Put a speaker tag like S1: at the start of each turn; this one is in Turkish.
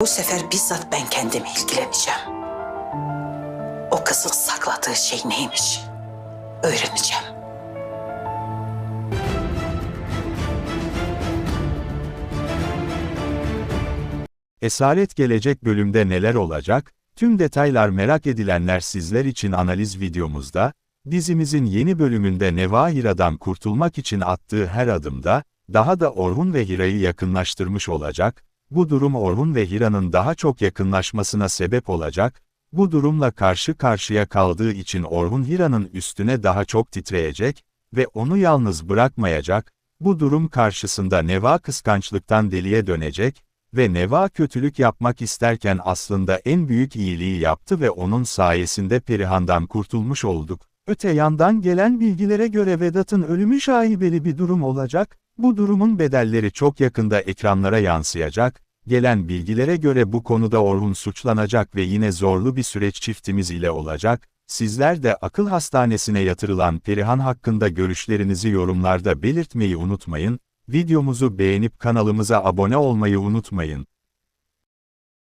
S1: Bu sefer bizzat ben kendim ilgileneceğim. O kızın sakladığı şey neymiş? Öğreneceğim.
S2: Esaret gelecek bölümde neler olacak? Tüm detaylar merak edilenler sizler için analiz videomuzda, dizimizin yeni bölümünde Neva Hira'dan kurtulmak için attığı her adımda, daha da Orhun ve Hira'yı yakınlaştırmış olacak, bu durum Orhun ve Hira'nın daha çok yakınlaşmasına sebep olacak, bu durumla karşı karşıya kaldığı için Orhun Hira'nın üstüne daha çok titreyecek ve onu yalnız bırakmayacak, bu durum karşısında Neva kıskançlıktan deliye dönecek, ve Neva kötülük yapmak isterken aslında en büyük iyiliği yaptı ve onun sayesinde Perihan'dan kurtulmuş olduk. Öte yandan gelen bilgilere göre Vedat'ın ölümü şaibeli bir durum olacak, bu durumun bedelleri çok yakında ekranlara yansıyacak, gelen bilgilere göre bu konuda Orhun suçlanacak ve yine zorlu bir süreç çiftimiz ile olacak, sizler de akıl hastanesine yatırılan Perihan hakkında görüşlerinizi yorumlarda belirtmeyi unutmayın, videomuzu beğenip kanalımıza abone olmayı unutmayın.